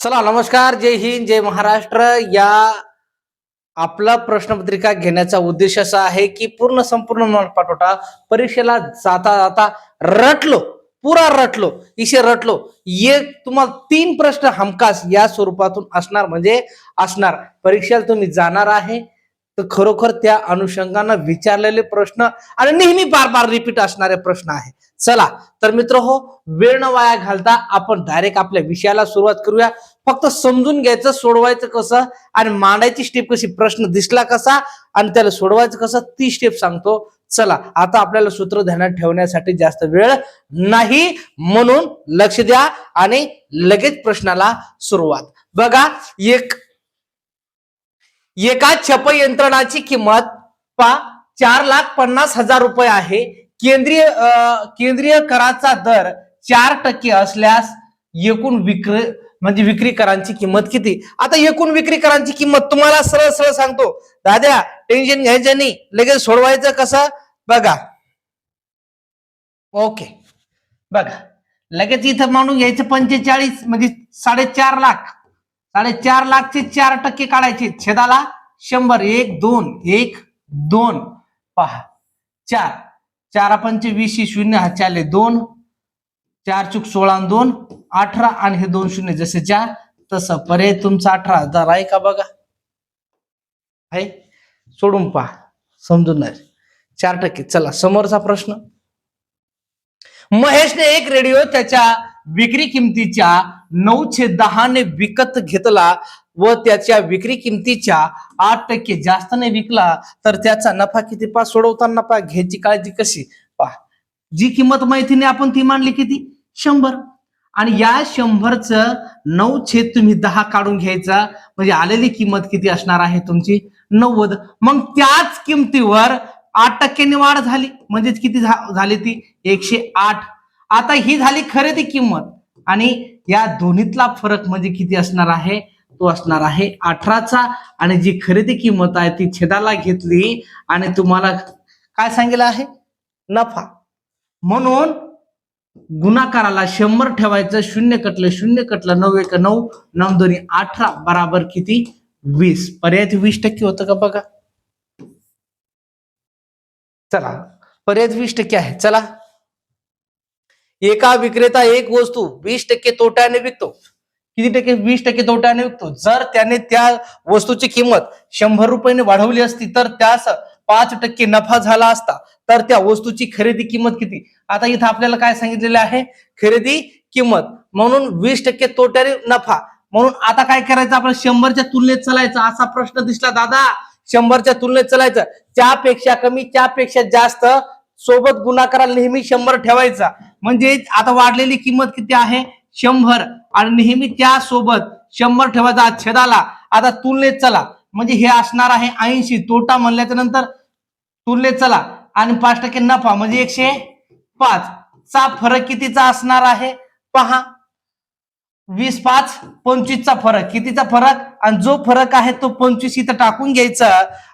चला नमस्कार जय हिंद जय महाराष्ट्र. या आपला प्रश्नपत्रिका घेण्याचा उद्देश असा आहे की पूर्ण संपूर्ण पाठोटा परीक्षेला जाता जाता रटलो पुरा रटलो इशे रटलो. एक तुम्हाला तीन प्रश्न हमखास या स्वरूपातून असणार म्हणजे असणार. परीक्षेला तुम्ही जाणार आहे तर खरोखर त्या अनुषंगानं विचारलेले प्रश्न आणि नेहमी बार बार रिपीट असणारे प्रश्न आहे चला तर मित्र हो वेळ न वाया घालता आपण डायरेक्ट आपल्या विषयाला सुरुवात करूया. फक्त समजून घ्यायचं सोडवायचं कसं आणि मांडायची स्टेप कशी? प्रश्न दिसला कसा आणि त्याला सोडवायचं कसं? ती स्टेप सांगतो. चला आता आपल्याला सूत्र ध्यानात ठेवण्यासाठी जास्त वेळ नाही म्हणून लक्ष द्या आणि लगेच प्रश्नाला सुरुवात. बघा एक एका छप यंत्रणाची किंमत पा चार लाख पन्नास हजार रुपये आहे. केंद्रीय अं, केंद्रीय कराचा दर चार टक्के असल्यास एकूण विक्री म्हणजे विक्री करांची किंमत किती? आता एकूण विक्री करांची किंमत तुम्हाला सरळ सरळ सांगतो. दाद्या टेन्शन घ्यायचं नाही. लगेच सोडवायचं कसं? बघा. ओके. बघा. लगेच इथं मांडून घ्यायचं पंचेचाळीस म्हणजे साडेचार लाख. साडेचार लाखचे चार टक्के काढायचे. छेदाला शंभर. एक दोन. एक दोन. पहा. चार. चार पंचे वीस शून्य हा चाले दोन. चार चूक सोळा दोन अठरा आणि हे दोन शून्य जसे चार तसं पर्याय तुमचा अठरा. हजार आहे का बघा. आहे सोडून पहा. समजून नाही. चार टक्के. चला समोरचा प्रश्न. महेशने एक रेडिओ त्याच्या विक्री किमतीच्या नऊशे दहाने विकत घेतला व त्याच्या विक्री किमतीच्या आठ टक्के जास्तने विकला तर त्याचा नफा किती? पा सोडवताना पा घ्यायची काळजी कशी? पहा. जी किंमत माहितीने आपण ती मांडली किती? शंभर. आणि या शंभरचं नऊ छेद तुम्ही दहा काढून घ्यायचा. म्हणजे आलेली किंमत किती असणार आहे तुमची? नव्वद. मग त्याच किमतीवर आठ टक्क्यांनी वाढ झाली. म्हणजेच किती झाली ती? एकशे आठ. आता ही झाली खरेदी किंमत. आणि या दोन्हीतला फरक म्हणजे किती असणार आहे? तो असणार आहे अठराचा. आणि जी खरेदी किंमत आहे ती छेदाला घेतली. आणि तुम्हाला काय सांगितलं आहे? नफा. म्हणून गुणाकाराला शंभर ठेवायचं शून्य कटलं शून्य कटलं नऊ एक नऊ नऊ दोन्ही अठरा बराबर किती? वीस. पर्याय वीस टक्के होतं का बघा? चला. पर्याय वीस टक्के आहे. चला. एका विक्रेता एक वस्तू वीस टक्के तोट्याने विकतो. किती टक्के? वीस टक्के तोट्याने विकतो. जर त्याने त्या वस्तूची किंमत शंभर रुपयाने वाढवली असती तर त्यास पाच टक्के नफा झाला असता तर त्या वस्तूची खरेदी किंमत किती? आता इथं आपल्याला काय सांगितलेलं आहे? खरेदी किंमत. म्हणून वीस टक्के तोट्याने नफा. म्हणून आता काय करायचं? आपण शंभरच्या तुलनेत चालायचं. असा प्रश्न दिसला दादा. शंभरच्या तुलनेत चालायचं. त्यापेक्षा कमी त्यापेक्षा जास्त सोबत गुणाकाराला नेहमी शंभर ठेवायचा. म्हणजे आता वाढलेली किंमत किती आहे? शंभर. आणि नेहमी त्या सोबत शंभर ठेवायचा छेदाला. आता तुलनेत चला. म्हणजे हे असणार आहे ऐंशी. तोटा म्हणल्याच्या नंतर तुलनेत चला. आणि पाच टक्के नफा म्हणजे एकशे पाच. चा फरक कितीचा असणार आहे? पहा. वीस पाच पंचवीसचा फरक. कितीचा फरक? आणि जो फरक आहे तो पंचवीस इथं टाकून घ्यायचा.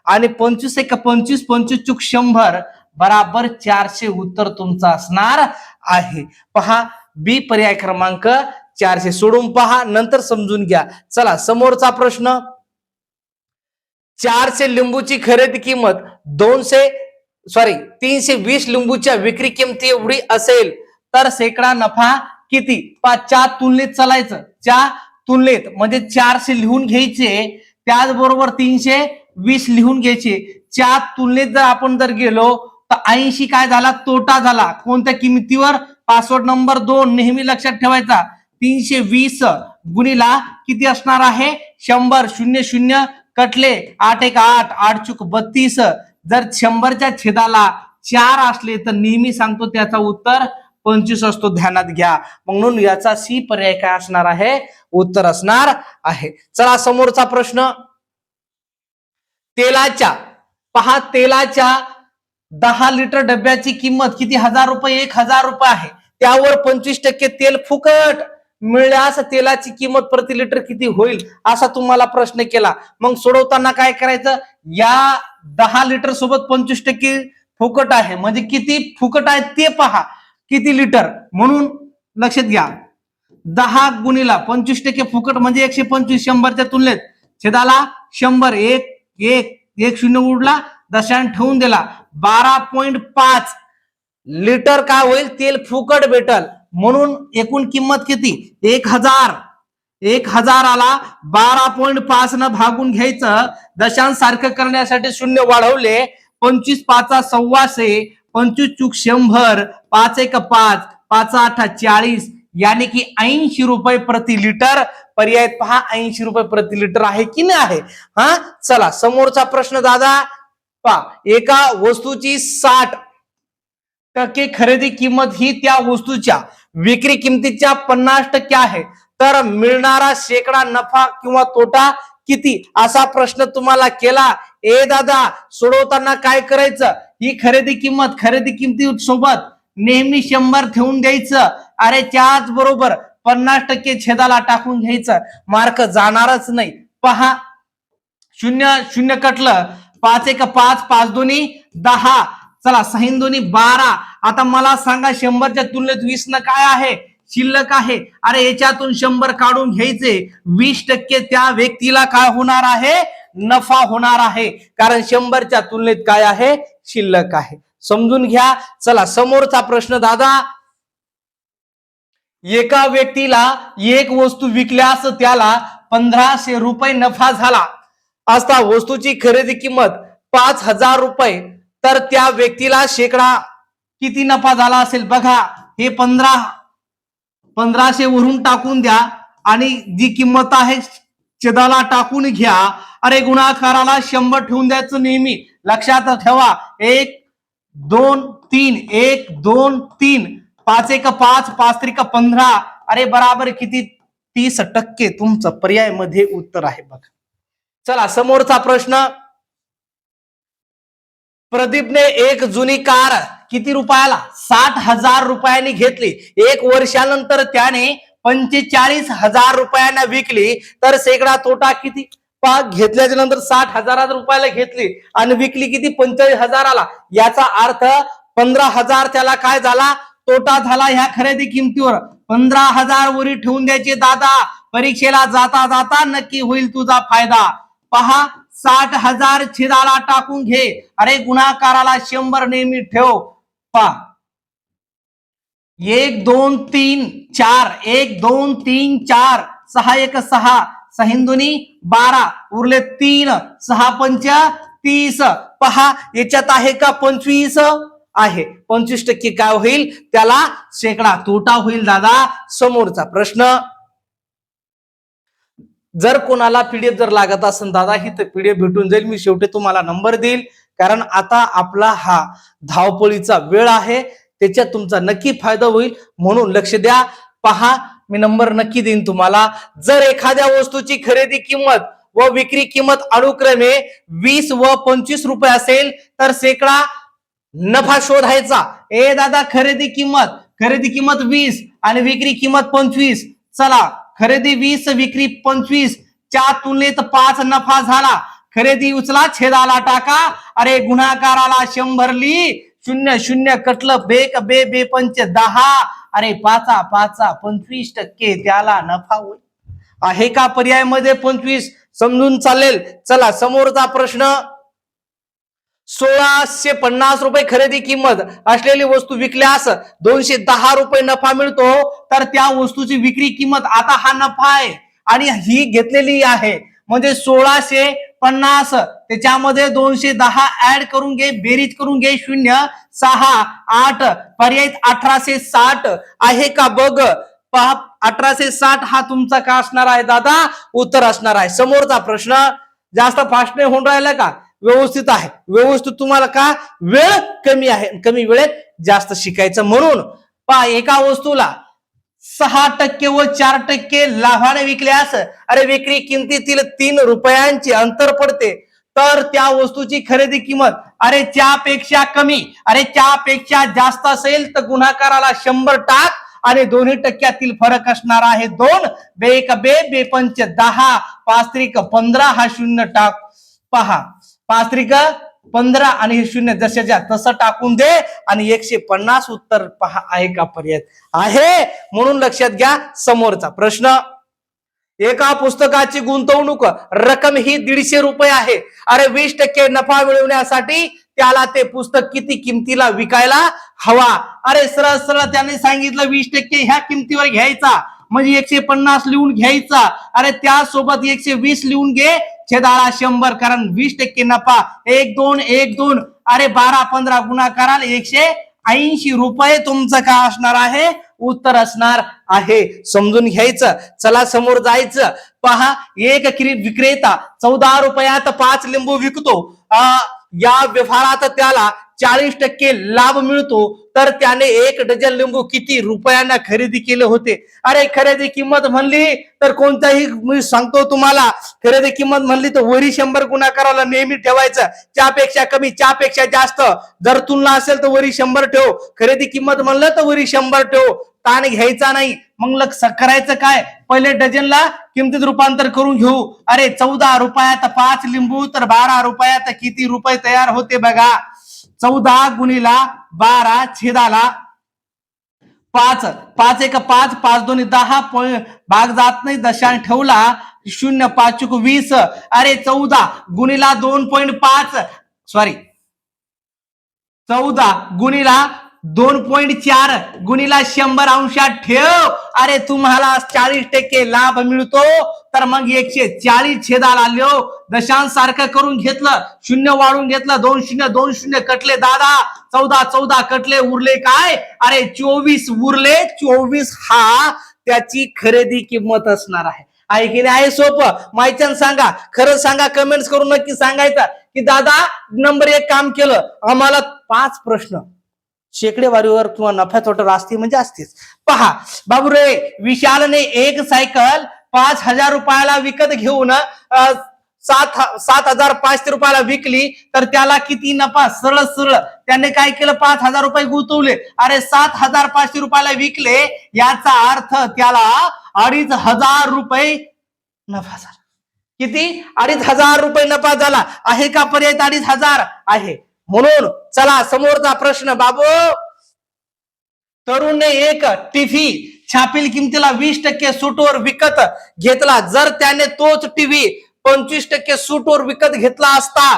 आणि पंचवीस एक पंचवीस पंचवीस चूक शंभर. बराबर चारशे उत्तर तुमचं असणार आहे. पहा. बी पर्याय क्रमांक चारशे सोडून पहा. नंतर समजून घ्या. चला समोरचा प्रश्न. चारशे लिंबूची खरेदी किंमत दोनशे सॉरी तीनशे वीस लिंबूच्या विक्री किमती एवढी असेल तर शेकडा नफा किती? पाचच्या तुलनेत चालायचं. च्या तुलनेत म्हणजे चारशे लिहून घ्यायचे त्याचबरोबर तीनशे वीस लिहून घ्यायचे. च्या तुलनेत जर आपण जर गेलो तर ऐंशी काय झाला? तोटा झाला. कोणत्या किमतीवर? पासवर्ड नंबर दोन नेहमी लक्षात ठेवायचा. तीनशे वीस गुणीला किती असणार आहे? शंभर शून्य शून्य कटले आठ एक आठ आठ चूक बत्तीस. जर शंभरच्या छेदाला चार असले तर नेहमी सांगतो त्याचा उत्तर पंचवीस असतो. ध्यानात घ्या. म्हणून याचा सी पर्याय काय असणार आहे? उत्तर असणार आहे. चला समोरचा प्रश्न. तेलाच्या पहा तेलाच्या दहा लिटर डब्याची किंमत किती? हजार रुपये एक हजार रुपये आहे. त्यावर पंचवीस टक्के तेल फुकट. मिळाल्यास तेलाची किंमत प्रति लिटर किती होईल असा तुम्हाला प्रश्न केला. मग सोडवताना काय करायचं? या दहा लिटर सोबत पंचवीस टक्के फुकट आहे. म्हणजे किती फुकट आहे ते पहा. किती लिटर? म्हणून लक्षात घ्या. दहा गुणीला पंचवीस टक्के फुकट म्हणजे एकशे पंचवीस शंभरच्या तुलनेत. छेदाला शंभर. एक एक एक शून्य उडला दशांश ठेवून दिला. बारा पॉइंट पाच. लिटर काय होईल? तेल फुकट भेटल. म्हणून एकूण किंमत किती? एक हजार. एक हजाराला बारा पॉईंट पाच न भागून घ्यायचं. दशांश सारखं करण्यासाठी शून्य वाढवले. पंचवीस पाचा सव्वाशे. पंचवीस चूक शंभर. पाच एक पाच. पाच आठ चाळीस. यानी की ऐंशी रुपये प्रति लिटर. पर्याय पहा ऐंशी रुपये प्रति लिटर आहे की नाही आहे? हा? चला समोरचा प्रश्न दादा. पहा एका वस्तूची साठ टक्के खरेदी किंमत ही त्या वस्तूच्या विक्री किमतीच्या पन्नास टक्के आहे. तर मिळणारा शेकडा नफा किंवा तोटा किती? असा प्रश्न तुम्हाला केला. ए दादा सोडवताना काय करायचं? ही खरेदी किंमत खरेदी किमती सोबत नेहमी शंभर ठेवून द्यायचं. अरे त्याच बरोबर पन्नास टक्के छेदाला टाकून घ्यायचं. मार्क जाणारच नाही. पहा. शून्य शून्य कटलं. पाच एक पाच पाच दोन्ही दहा. चला सहीन दोन्ही बारा. आता मला सांगा शंभरच्या तुलनेत वीस न काय आहे? शिल्लक आहे. अरे याच्यातून शंभर काढून घ्यायचे. वीस टक्के त्या व्यक्तीला काय होणार आहे? नफा होणार आहे. कारण शंभरच्या तुलनेत काय आहे? शिल्लक आहे. समजून घ्या. चला समोरचा प्रश्न दादा. एका व्यक्तीला एक वस्तू विकल्यास त्याला पंधराशे रुपये नफा झाला. असता वस्तूची खरेदी किंमत पाच हजार रुपये. तर त्या व्यक्तीला शेकडा किती नफा झाला असेल बघा. हे पंधरा पंधराशे वरून टाकून द्या आणि जी किंमत आहे छेदाला टाकून घ्या. अरे गुणाकाराला शंभर ठेवून द्यायचं नेहमी. लक्षात ठेवा. एक दोन तीन. एक दोन तीन. पाच एक पाच पाच त्रिक पंधरा. अरे बराबर किती? तीस टक्के तुमचं पर्यायमध्ये उत्तर आहे बघा. चला समोरचा प्रश्न. प्रदीपने एक जुनी कार किती रुपयाला? साठ हजार रुपयांनी घेतली. एक वर्षानंतर त्याने पंचेचाळीस हजार रुपयांना विकली. तर शेकडा तोटा किती? घेतल्याच्या नंतर साठ हजार रुपयाला घेतली. आणि विकली किती? पंचेचाळीस हजाराला. याचा अर्थ पंधरा हजार त्याला काय झाला? तोटा झाला ह्या खरेदी किमतीवर. पंधरा हजार वरी ठेवून द्यायचे दादा. परीक्षेला जाता जाता नक्की होईल तुझा फायदा. पहा साठ हजार छिदाला टाकून घे. अरे गुणाकाराला शंभर नेहमी ठेव. पा एक दोन तीन चार. एक दोन तीन चार. सहा एक सहा. सहिंदुनी बारा. उरले तीन. सहा पंच तीस. पहा याच्यात आहे का पंचवीस? आहे. पंचवीस टक्के काय होईल? त्याला शेकडा तोटा होईल दादा. समोरचा प्रश्न. जर कोणाला पीडीएफ जर लागत असेल दादा ही तर पीडीएफ भेटून जाईल मी शेवटी तुम्हाला नंबर देईल. कारण आता आपला हा धावपळीचा वेळ आहे त्याच्यात तुमचा नक्की फायदा होईल. म्हणून लक्ष द्या. पहा मी नंबर नक्की देईन तुम्हाला. जर एखाद्या वस्तूची खरेदी किंमत व विक्री किंमत अनुक्रमे वीस व पंचवीस रुपये असेल तर शेकडा नफा शोधायचा. ए दादा खरेदी किंमत खरेदी किंमत वीस आणि विक्री किंमत पंचवीस. चला खरेदी वीस विक्री पंचवीस च्या तुलनेत पाच नफा झाला. खरेदी उचला छेदाला टाका. अरे गुन्हाकाराला शंभरली शून्य शून्य कटलं बेक बे बे पंच दहा. अरे पाचा पाचा पंचवीस टक्के त्याला नफा होईल. आहे का पर्यायमध्ये पंचवीस? समजून चालेल. चला समोरचा प्रश्न. सोळाशे पन्नास रुपये खरेदी किंमत असलेली वस्तू विकल्यास दोनशे दहा रुपये नफा मिळतो. तर त्या वस्तूची विक्री किंमत आता हा नफा आहे आणि ही घेतलेली आहे. म्हणजे सोळाशे पन्नास त्याच्यामध्ये दोनशे दहा ऍड करून घे बेरीज करून घे शून्य सहा आठ पर्याय अठराशे साठ आहे का बघ? पहा अठराशे साठ हा तुमचा का असणार आहे दादा? उत्तर असणार आहे. समोरचा प्रश्न जास्त फास्ट नाही होऊन राहिला का? व्यवस्थित आहे. व्यवस्थित तुम्हाला का? वेळ कमी आहे. कमी वेळेत जास्त शिकायचं म्हणून. पहा एका वस्तूला सहा टक्के व चार टक्के लाभाने विकल्यास अरे विक्री किमतीतील तीन रुपयांचे अंतर पडते. तर त्या वस्तूची खरेदी किंमत अरे त्यापेक्षा कमी. अरे त्यापेक्षा जास्त असेल तर गुन्हाकाराला शंभर टाक आणि दोन्ही टक्क्यातील फरक असणार आहे दोन. बे एक बे बेपंच दहा पाच त्रिक पंधरा हा शून्य टाक. पहा पाच त्रिक पंधरा आणि हे शून्य जशाच्या तसं टाकून दे आणि एकशे पन्नास उत्तर पहा आहे का पर्याय? आहे. म्हणून लक्षात घ्या समोरचा प्रश्न. एका पुस्तकाची गुंतवणूक रक्कम ही दीडशे रुपये आहे. अरे वीस टक्के नफा मिळवण्यासाठी त्याला ते पुस्तक किती किमतीला विकायला हवा? अरे सरळ सरळ त्याने सांगितलं वीस टक्के ह्या किमतीवर घ्यायचा. म्हणजे एकशे पन्नास लिहून घ्यायचा. अरे त्यासोबत एकशे वीस लिहून घे छेदाळा शंभर कारण वीस टक्के नफा एक दोन एक दोन अरे बारा पंधरा गुणाकाराल एकशे ऐंशी रुपये तुमचं का असणार आहे? उत्तर असणार आहे. समजून घ्यायचं. चला समोर जायचं. पहा एक क्रि- विक्रेता चौदा रुपयात पाच लिंबू विकतो. या व्यवहारात त्याला चाळीस टक्के लाभ मिळतो तर त्याने एक डझन लिंबू किती रुपयांना खरेदी केले होते? अरे खरेदी किंमत म्हणली तर कोणताही मी सांगतो तुम्हाला खरेदी किंमत म्हणली तर वरी शंभर गुणाकाराला नेहमी ठेवायचं त्यापेक्षा कमी त्यापेक्षा जास्त. जर तुलना असेल तर वरी शंभर ठेव खरेदी किंमत म्हणलं तर वरी शंभर ठेव. ताण घ्यायचा नाही. मग लक्ष करायचं काय? पहिले डझनला किमतीत रूपांतर करून घेऊ. अरे चौदा रुपयात पाच लिंबू तर बारा रुपयात किती रुपये तयार होते बघा. चौदा गुणीला बारा छेदाला पाच. पाच एक पाच पाच दोन्ही दहा पॉईंट भाग जात नाही दशांश ठेवला शून्य पाच चुक वीस. अरे चौदा गुणीला दोन पॉईंट पाच. सॉरी चौदा गुणीला दोन पॉईंट चार गुणीला शंभर अंशात ठेव. अरे तुम्हाला चाळीस टक्के लाभ मिळतो. तर मग एकशे चाळीस छेदाला आलो. दशांश सारखं करून घेतलं. शून्य वाढून घेतलं. दोन शून्य दोन शून्य कटले दादा. चौदा चौदा कटले उरले काय? अरे चोवीस उरले. चोवीस हा त्याची खरेदी किंमत असणार आहे. आहे की नाही? आहे सोपं. माहिती सांगा. खरं सांगा कमेंट्स करून नक्की सांगायचं. की दादा नंबर एक काम केलं. आम्हाला पाच प्रश्न. शेकडेवारीवर किंवा नफ्या तोटा असते म्हणजे असतेच पहा बाबूरे विशालने एक सायकल पाच हजार रुपयाला विकत घेऊन सात सात हजार पाचशे रुपयाला विकली तर त्याला किती नफा? सरळ सरळ. त्याने काय केलं? पाच हजार रुपये गुंतवले. अरे सात हजार पाचशे रुपयाला विकले याचा अर्थ त्याला अडीच हजार रुपये नफा झाला. किती? अडीच हजार रुपये नफा झाला. आहे का पर्याय? अडीच हजार आहे. म्हणून चला समोरचा प्रश्न बाबू. तरुणने एक टीव्ही छापील किमतीला वीस टक्के सूटवर विकत घेतला. जर त्याने तोच टीव्ही पंचवीस टक्के सूटवर विकत घेतला असता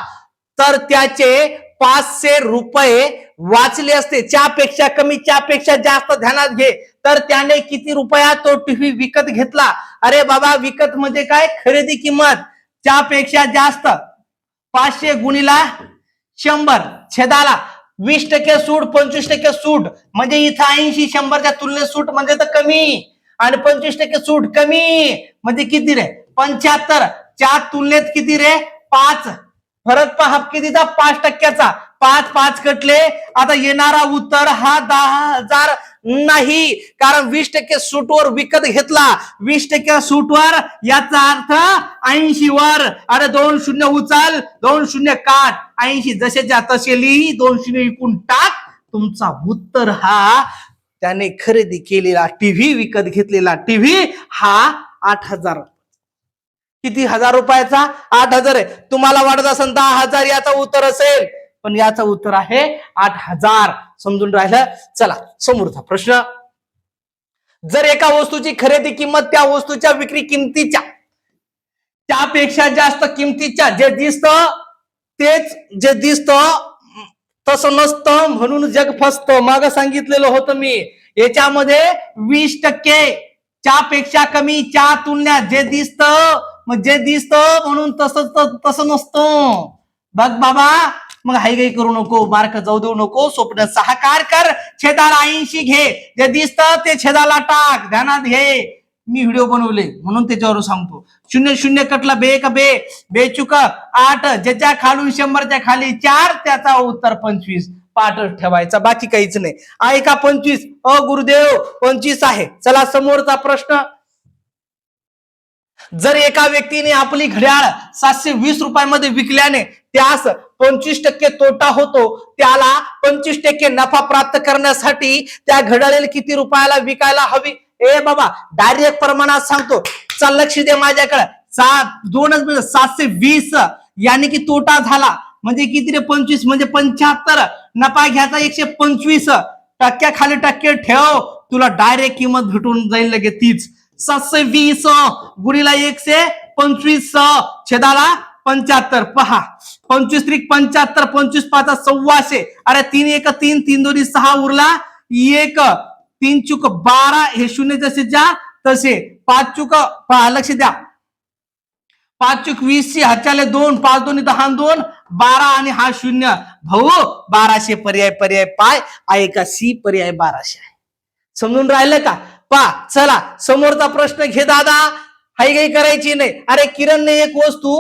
तर त्याचे पाचशे रुपये वाचले असते. च्यापेक्षा कमी च्यापेक्षा जास्त ध्यानात घे. तर त्याने किती रुपयात तो टीव्ही विकत घेतला? अरे बाबा विकत म्हणजे काय? खरेदी किंमत. च्यापेक्षा जास्त. पाचशे गुणीला शंभर छेदाला वीस टक्के सूट पंचवीस टक्के सूट. म्हणजे इथं ऐंशी शंभरच्या तुलनेत सूट म्हणजे तर कमी. आणि पंचवीस टक्के सूट कमी. म्हणजे किती रे? पंच्याहत्तर. च्या तुलनेत किती रे? पाच. फरक पहा कितीचा पाच टक्क्याचा. पाच पाच कटले. आता येणारा उत्तर हा दहा हजार नाही. कारण वीस टक्के सूटवर विकत घेतला. वीस टक्के सूटवर याचा अर्थ ऐंशी वर अरे दोन शून्य उचल दोन शून्य काट. ऐंशी जसेच्या तसे लिही दोन शून्य विकून टाक. तुमचा उत्तर हा त्याने खरेदी केलेला टीव्ही विकत घेतलेला टीव्ही हा आठ हजार किती हजार रुपयाचा? आठ हजार. आहे तुम्हाला वाटत असेल दहा हजार याचा उत्तर असेल. पण याचं उत्तर आहे आठ हजार. समजून राहिलं. चला समोरचा प्रश्न. जर एका वस्तूची खरेदी किंमत त्या वस्तूच्या विक्री किमतीच्या त्यापेक्षा जास्त किमतीच्या जे दिसत तेच जे दिसत तसं नसतं म्हणून जग फसत. माग सांगितलेलं होतं मी. याच्यामध्ये वीस टक्के त्यापेक्षा कमी च्या तुलनात जे दिसत मग जे दिसत म्हणून तसं तसं नसतं. बघ बाबा मग हायगाई करू नको मार्क जाऊ देऊ नको स्वप्न सहकार कर छेदाला ऐंशी घे. जे दिसत ते छेदाला टाक ध्यानात घे. मी व्हिडिओ बनवले म्हणून त्याच्यावर सांगतो. शून्य शून्य कटला बे का बे? बेचुक आठ ज्याच्या खालून शंभरच्या खाली चार त्याचा उत्तर पंचवीस. पाठ ठेवायचा बाकी काहीच नाही. आहे का पंचवीस. अ गुरुदेव पंचवीस आहे. चला समोरचा प्रश्न. जर एका व्यक्तीने आपली घड्याळ सातशे वीस रुपयामध्ये विकल्याने त्यास पंचवीस टक्के तोटा होतो. त्याला पंचवीस टक्के नफा प्राप्त करण्यासाठी त्या घड्याळीला किती रुपयाला विकायला हवी? ए बाबा डायरेक्ट प्रमाणात सांगतो. चल लक्ष दे माझ्याकडे. सात दोनच सातशे वीस. याने की तोटा झाला. म्हणजे किती रे पंचवीस? म्हणजे पंच्याहत्तर. नफा घ्यायचा एकशे पंचवीस. टक्क्याखाली टक्के ठेव. तुला डायरेक्ट किंमत भेटून जाईल लगे तीच. सातशे वीस. गुणीला एकशे पंचवीस. छेदाला पंच्याहत्तर. पहा. पंचवीस त्रिक पंच्याहत्तर पंचवीस पाच सव्वाशे. अरे तीन एक तीन तीन दोन्ही सहा उरला. एक तीन चुक बारा हे शून्य जसे जा तसे. पाच चुक पहा लक्ष द्या. पाच चुक वीस हच्याले दोन पाच दोन दहा दोन बारा आणि हा शून्य. भाऊ बाराशे पर्याय पर्याय पाय. आहे का सी पर्याय बाराशे आहे. समजून राहिलं का? पा चला समोरचा प्रश्न घे दादा. हाय काही करायची नाही. अरे किरणने एक वस्तू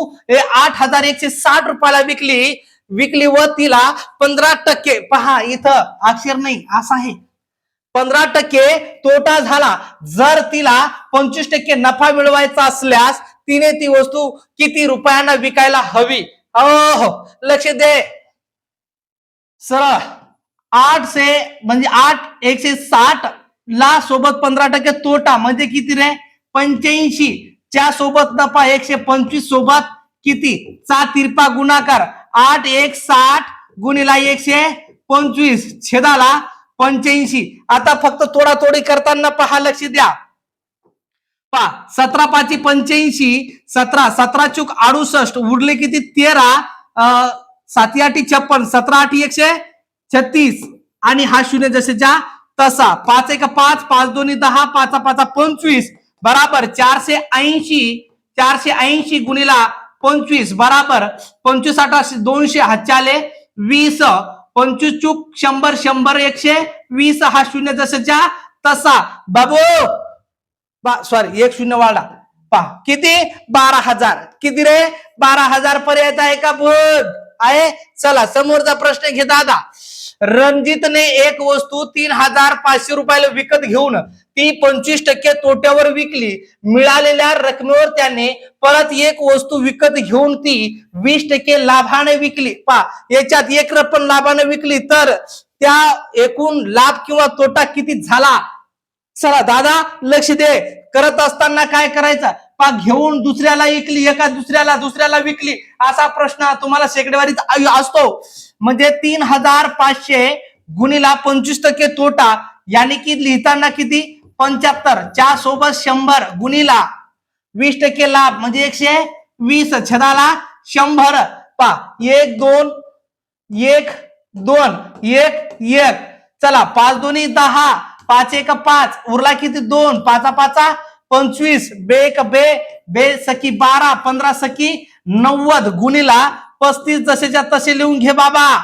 आठ हजार एकशे साठ रुपयाला विकली. विकली व तिला पंधरा टक्के. पहा इथं अक्षर नाही असं आहे. पंधरा टक्के तोटा झाला. जर तिला पंचवीस टक्के नफा मिळवायचा असल्यास तिने ती वस्तू किती रुपयांना विकायला हवी? हो लक्ष दे. सरळ. आठ से म्हणजे आठ एकशे साठ ला सोबत पंधरा टक्के तोटा. म्हणजे किती रे? पंच्याऐंशी. च्या सोबत नफा एकशे पंचवीस सोबत किती? चा तिरपा गुणाकार. आठ एक साठ गुणिला एकशे पंचवीस. छेदाला पंच्याऐंशी. आता फक्त थोडा थोडी करताना पहा लक्ष द्या. पा सतरा पाची पंच्याऐंशी सतरा सतरा चूक अडुसष्ट उरले किती? तेरा अं, साती आठी छप्पन सतरा आठी एकशे छत्तीस. आणि हा शून्य जसेच्या तसा. पाच एक पाच पाच दोन्ही दहा पाच पाच पंचवीस. बराबर चारशे ऐंशी चारशे ऐंशी गुणिला पंचवीस बराबर पंचवीस अठराशे दोनशे हातच्याले वीस पंचवीस चूक शंभर शंभर एकशे वीस हा शून्य जसेच्या तसा. बाबू! सॉरी एक शून्य वाढा. पहा किती? बारा हजार. किती रे? बारा हजार पर्यंत आहे का भूत आहे? चला समोरचा प्रश्न घे दादा. रणजितने एक वस्तू तीन हजार पाचशे रुपयाला विकत घेऊन ती पंचवीस टक्के तोट्यावर विकली. मिळालेल्या रकमेवर त्याने परत एक वस्तू विकत घेऊन ती वीस टक्के लाभाने विकली. पा याच्यात एक रक्कम लाभाने विकली तर त्या एकूण लाभ किंवा तोटा किती झाला? चला दादा लक्ष दे. करत असताना काय करायचं? पा घेऊन दुसऱ्याला विकली एका दुसऱ्याला दुसऱ्याला विकली असा प्रश्न तुम्हाला शेकडेवारीत असतो. म्हणजे तीन हजार पाचशे गुणीला पंचवीस टक्के तोटा यांनी की लिहिताना किती? पंच्याहत्तर. च्या सोबत शंभर गुणीला वीस टक्के लाभ म्हणजे एकशे वीस छदाला शंभर. पा एक दोन एक दोन एक एक. चला पाच दोन्ही दहा. पाच एक पाच. उरला किती? दोन. पाचा पाचा पंचवीस बे एक बे बे सखी बारा पंधरा सखी नव्वद. गुणीला पस्तीस जसेच्या तसे लिहून घे बाबा.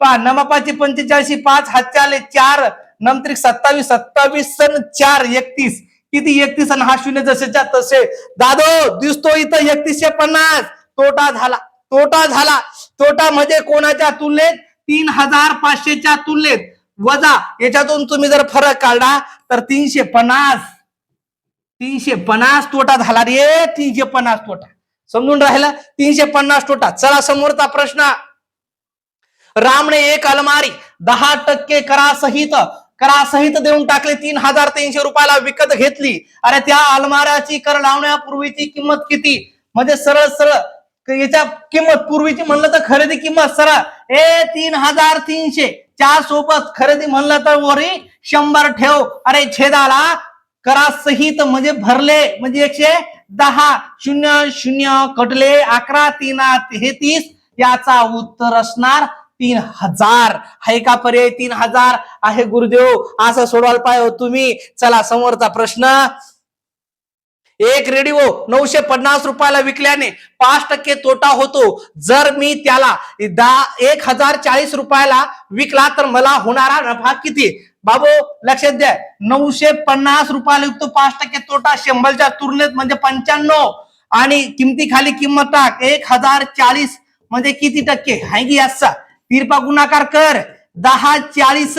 पा नमापाची पंचेचाळीशी पाच हातच्याले चार नंतर सत्तावीस सत्तावीस सन चार एकतीस. किती एकतीस आणि हा शून्य जसेच्या तसे. दादो दिसतो इथं एकतीसशे पन्नास. तोटा झाला तोटा झाला. तोटा म्हणजे कोणाच्या तुलनेत? तीन हजार पाचशेच्या तुलनेत. वजा याच्यातून तुम्ही जर फरक काढला तर तीनशे पन्नास. तीनशे पन्नास तोटा झाला रे तीनशे पन्नास तोटा. समजून राहिला? तीनशे पन्नास तोटा. चला समोरचा प्रश्न. रामने एक अलमारी दहा टक्के करासहित करासहित देऊन टाकले तीन हजार तीनशे रुपयाला विकत घेतली. अरे त्या अलमाऱ्याची कर लावण्यापूर्वीची किंमत किती? म्हणजे सरळ सरळ. याच्या किंमत पूर्वीची म्हणलं तर खरेदी किंमत सरळ. ए तीन हजार तीनशे. चार सोबत खरेदी म्हणलं तर वरी शंभर ठेव. अरे छेदाला करासहित म्हणजे भरले म्हणजे एकशे दहा शून्य शून्य कटले अकरा तीन तेहतीस याचा उत्तर असणार तीन हजार. आहे का पर्याय तीन हजार? आहे गुरुदेव असं सोडवायला पाहिजे हो तुम्ही. चला समोरचा प्रश्न. एक रेडिओ नऊशे पन्नास रुपयाला विकल्याने पाच टक्के तोटा होतो. जर मी त्याला दहा एक हजार चाळीस रुपयाला विकला तर मला होणारा नफा किती? बाबू लक्षात द्या नऊशे पन्नास रुपयाला युक्त पाच टक्के तोटा शंभरच्या तुलनेत म्हणजे पंच्याण्णव. आणि किमती खाली किंमत टाक एक हजार चाळीस म्हणजे किती टक्के? हाय की याचा तिरपा गुणाकार कर दहा चाळीस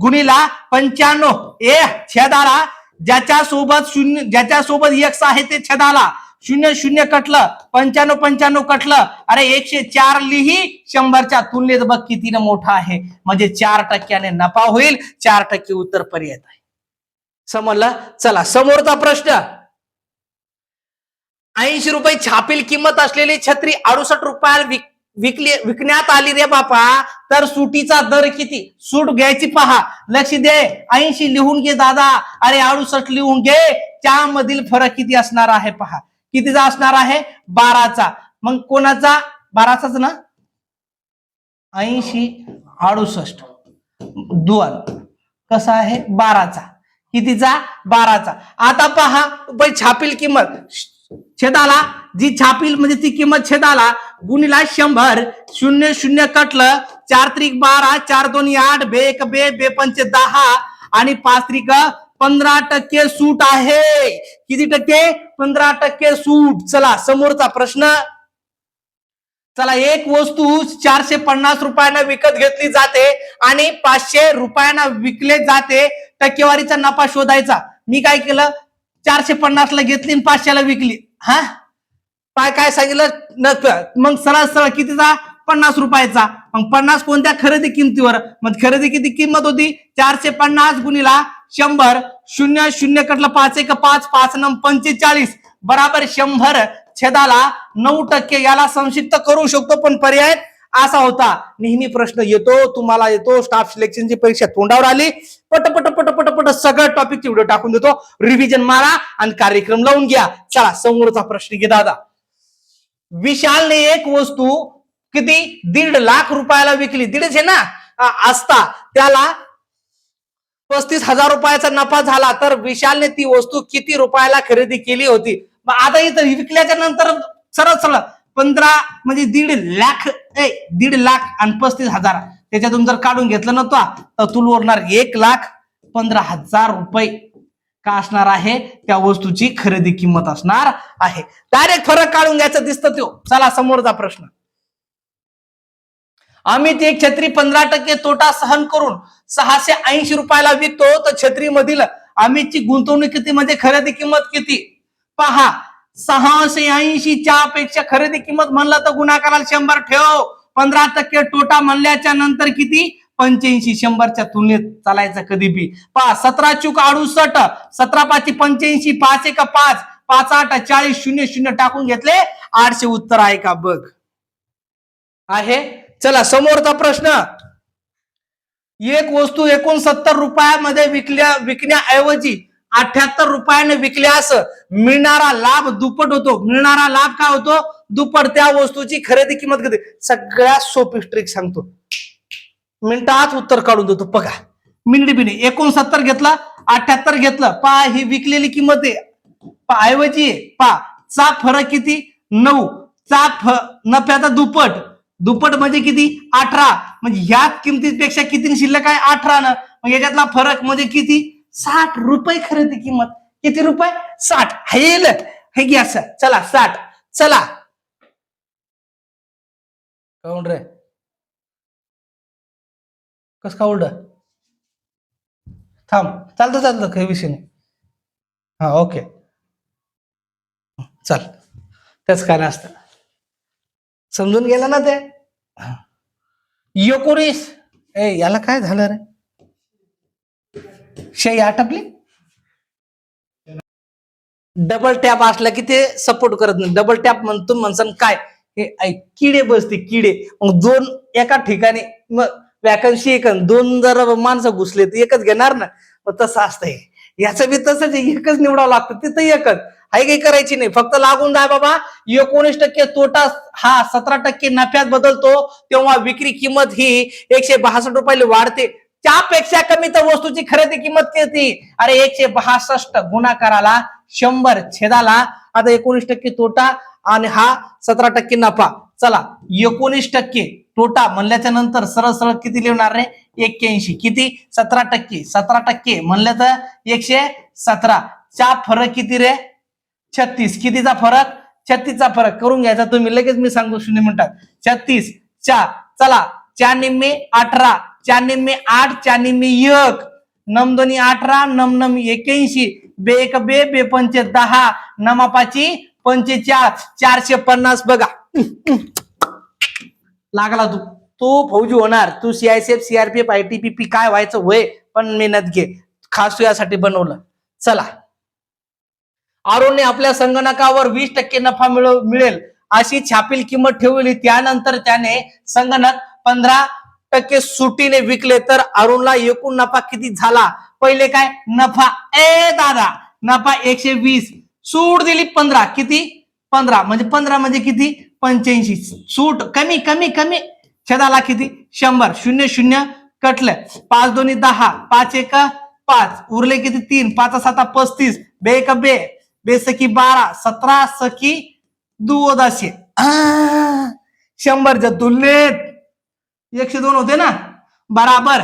गुणीला पंच्याण्णव. ए छेदाला ज्याच्या सोबत शून्य ज्याच्या सोबत एक्स आहे ते छेदाला. शून्य शून्य कटलं पंच्याण्णव पंच्याण्णव कटलं. अरे एकशे चार लिही शंभरच्या तुलनेत बघ कितीनं मोठा आहे. म्हणजे चार टक्क्याने नफा होईल चार टक्के उत्तर पर्यंत आहे समजलं? चला समोरचा प्रश्न. ऐंशी रुपये छापील किंमत असलेली छत्री अडुसष्ट रुपयाला विक विकली विकण्यात आली रे बापा. तर सुटीचा दर किती? सूट घ्यायची पहा. लक्ष दे. ऐंशी लिहून घे दादा. अरे अडुसष्ट लिहून घे. त्यामधील फरक किती असणार आहे पहा. कितीचा असणार आहे? बाराचा. मग कोणाचा? बाराचाच ना? ऐंशी अडुसष्ट. दोन. कसा आहे? बाराचा. कितीचा? बाराचा. आता पहा बाई छापील किंमत. छेदाला जी छापील म्हणजे ती किंमत छेदाला गुणीला शंभर शून्य शून्य कटलं चार त्रिक बारा चार दोन आठ बे एक बे बे पंच दहा आणि पाच त्रिक पंधरा टक्के सूट आहे. किती टक्के? पंधरा टक्के सूट. चला समोरचा प्रश्न. चला एक वस्तू चारशे पन्नास रुपयांना विकत घेतली जाते आणि पाचशे रुपयांना विकले जाते. टक्केवारीचा नफा शोधायचा. मी काय केलं? चारशे पन्नासला घेतली आणि पाचशेला विकली. हा? काय काय सांगितलं? मग सरळ सरळ कितीचा? पन्नास रुपयाचा. मग पन्नास कोणत्या खरेदी किमतीवर? मग खरेदी किती किंमत होती? चारशे पन्नास गुणिला शंभर. शून्य शून्य कटलं पाच एक पाच पाच नम पंचेचाळीस. बराबर शंभर छेदाला नऊ टक्के. याला संक्षिप्त करू शकतो पण पर्याय असा होता. नेहमी प्रश्न येतो तुम्हाला येतो. स्टाफ सिलेक्शनची परीक्षा तोंडावर आली. पट पट पट पट पट सगळं टॉपिकची व्हिडिओ टाकून देतो. रिव्हिजन मारा आणि कार्यक्रम लावून घ्या. चला समोरचा प्रश्न घे दादा. विशालने एक वस्तू किती? दीड लाख रुपयाला विकली. दीडच आहे ना असता. त्याला पस्तीस हजार रुपयाचा नफा झाला तर विशालने ती वस्तू किती रुपयाला खरेदी केली होती? मग आता इथं विकल्याच्या नंतर सरळ सरळ पंधरा म्हणजे दीड लाख ए दीड लाख आणि पस्तीस हजार. त्याच्यातून जर काढून घेतलं नव्हता तर तुला उरणार एक लाख पंधरा हजार रुपये. का असणार आहे? त्या वस्तूची खरेदी किंमत असणार आहे. डायरेक्ट फरक काढून घ्यायचं दिसतं तो चला समोरचा प्रश्न. अमित एक छत्री पंधरा टक्के तोटा सहन करून सहाशे ऐंशी रुपयाला विकतो तर छत्रीमधील अमितची गुंतवणूक किती? म्हणजे खरेदी किंमत किती? पहा सहाशे ऐंशी च्या पेक्षा खरेदी किंमत म्हणलं तर गुणाकाराला शंभर ठेव. पंधरा टक्के तोटा म्हणल्याच्या नंतर किती? पंच्याऐंशी शंभरच्या तुलनेत चालायचं कधी बी. पहा सतरा चूक अडुसष्ट सतरा पाचशे पंच्याऐंशी पाच एक पाच पाच आठ चाळीस शून्य शून्य टाकून घेतले. आठशे उत्तर आहे का? बघ. आहे? चला समोरचा प्रश्न. एक वस्तू एकोणसत्तर रुपयामध्ये विकल्या विकण्याऐवजी अठ्याहत्तर रुपयाने विकल्यास मिळणारा लाभ दुप्पट होतो. मिळणारा लाभ काय होतो? दुप्पट. त्या वस्तूची खरेदी किंमत किती? सगळ्यात सोपी ट्रिक सांगतो. मिनिटात उत्तर काढून देतो. बघा. मिनिट बिनी. एकोणसत्तर घेतलं अठ्याहत्तर घेतलं. पा ही विकलेली किंमत आहे. पा ऐवजी पा चा फरक किती? नऊ. चा फ नफ्याचा दुप्पट. दुप्पट म्हणजे किती? अठरा. म्हणजे ह्या किमतीपेक्षा किती शिल्लक आहे? अठरा न. मग याच्यातला फरक म्हणजे किती? साठ रुपये खरेदी किंमत. किती रुपये? साठ. हेल हे घ्या सर चला साठ. चला. काऊन रे कस का थांब. चालतं चालतं. काही विषय नाही. हा ओके. चल. तेच काय असतं. समजून गेला ना ते? एकोणीस ए याला काय झालं रे? शे आटपली? डबल टॅप असला की ते सपोर्ट करत नाही. डबल टॅप म्हणतो म्हणसान काय? हे किडे बसते किडे. मग दोन एका ठिकाणी मग वॅकन्सी एक दोन जर माणसं घुसले तर एकच घेणार ना? मग तसं असतंय. याचं बी तसंच एकच निवडावं लागतं तिथं एकच. हाय काही करायची नाही. फक्त लागून जाय बाबा. एकोणीस टक्के तोटा हा सतरा टक्के नफ्यात बदलतो. तेव्हा विक्री किंमत ही एकशे बासष्ट रुपयाला वाढते. त्यापेक्षा कमी तर वस्तूची खरेदी किंमत किती? अरे एकशे बासष्ट गुणाकाराला शंभर छेदाला. आता एकोणीस टक्के तोटा आणि हा सतरा टक्के नफा. चला एकोणीस टक्के तोटा म्हणल्याच्या नंतर सरळ सरळ किती लिहिणार रे? एक्क्याऐंशी. किती? सतरा टक्के. सतरा टक्के म्हणलं तर एकशे सतरा. चा फरक किती रे? छत्तीस. कितीचा फरक? छत्तीसचा फरक. करून घ्यायचा तुम्ही. लगेच मी सांगतो शून्य मिनिटात छत्तीस. चार चला. चार निम्मे अठरा. चार निम्मे आठ चार निम्मे एक. नम दोन्ही अठरा नम नम एक्याऐंशी. बे एक बे बे पंचे दहा. नमापाची पंचेचाळ चारशे पन्नास बघा. लागला तू. तू फौजी होणार. तू सीआयसीएफ सीआरपीएफ आयटीपीपी काय व्हायचं? होय. पण मेहनत घे. खास यासाठी बनवलं. चला. आरोने आपल्या संगणकावर वीस टक्के नफा मिळव मिळेल अशी छापील किंमत ठेवली. त्यानंतर त्याने संगणक पंधरा टक्के सुटीने विकले. तर अरुणला एकूण नफा किती झाला? पहिले काय? नफा ए दादा नफा एकशे वीस. सूट दिली पंधरा. किती? पंधरा. म्हणजे पंधरा म्हणजे किती? पंच्याऐंशी. सूट कमी कमी कमी. छदाला किती? शंभर. शून्य शून्य. कटलं. पाच दोन्ही दहा. पाच एक पाच. उरले किती? तीन. पाच साता पस्तीस. बे एक बे. बे सखी बारा सतरा सखी दुवदाशे. आ, शंभरच्या तुलनेत एकशे दोन होते ना? बराबर.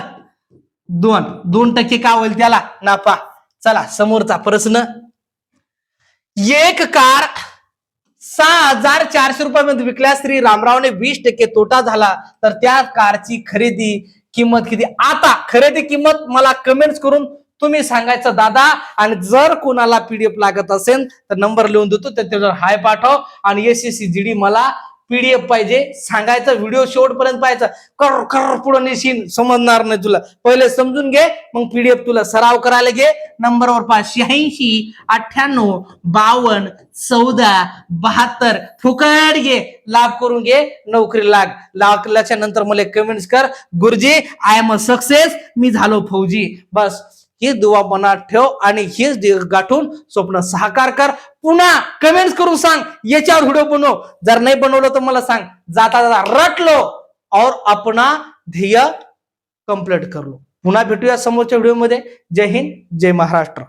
दोन. दोन टक्के का होईल त्याला? नाफा चला समोरचा प्रश्न. एक कार सहा हजार चारशे रुपयामध्ये विकल्यास श्री रामरावने वीस टक्के तोटा झाला. तर त्या कारची खरेदी किंमत किती? आता खरेदी किंमत मला कमेंट्स करून तुम्ही सांगायचं दादा आणि जर कोणाला पीडीएफ लागत असेल तर नंबर लिहून देतो तर त्याच्यावर हाय पाठव आणि S S C G D मला पीडीएफ पाहिजे. सांगायचं व्हिडिओ शेवटपर्यंत पाहायचं. कर कर पुढे नेशीन समजणार नाही तुला. पहिले समजून घे मग पीडीएफ तुला सराव करायला घे. नंबरवर पहा शहाऐंशी अठ्ठ्याण्णव बावन्न चौदा बहात्तर. फुकट घे. लाभ करून घे. नोकरी लाग. लागल्याच्या नंतर मला कमेंट्स कर गुरुजी आय एम अ सक्सेस मी झालो फौजी. बस. ही दुवा मनात ठेव आणि हीच गाठून स्वप्न साकार कर. पुन्हा कमेंट्स करून सांग. याच्यावर व्हिडिओ बनव. जर नाही बनवलं तर मला सांग. जाता जाता रटलो और अपना ध्येय कंप्लीट करलो. पुन्हा भेटूया समोरच्या व्हिडिओमध्ये जय हिंद जय महाराष्ट्र.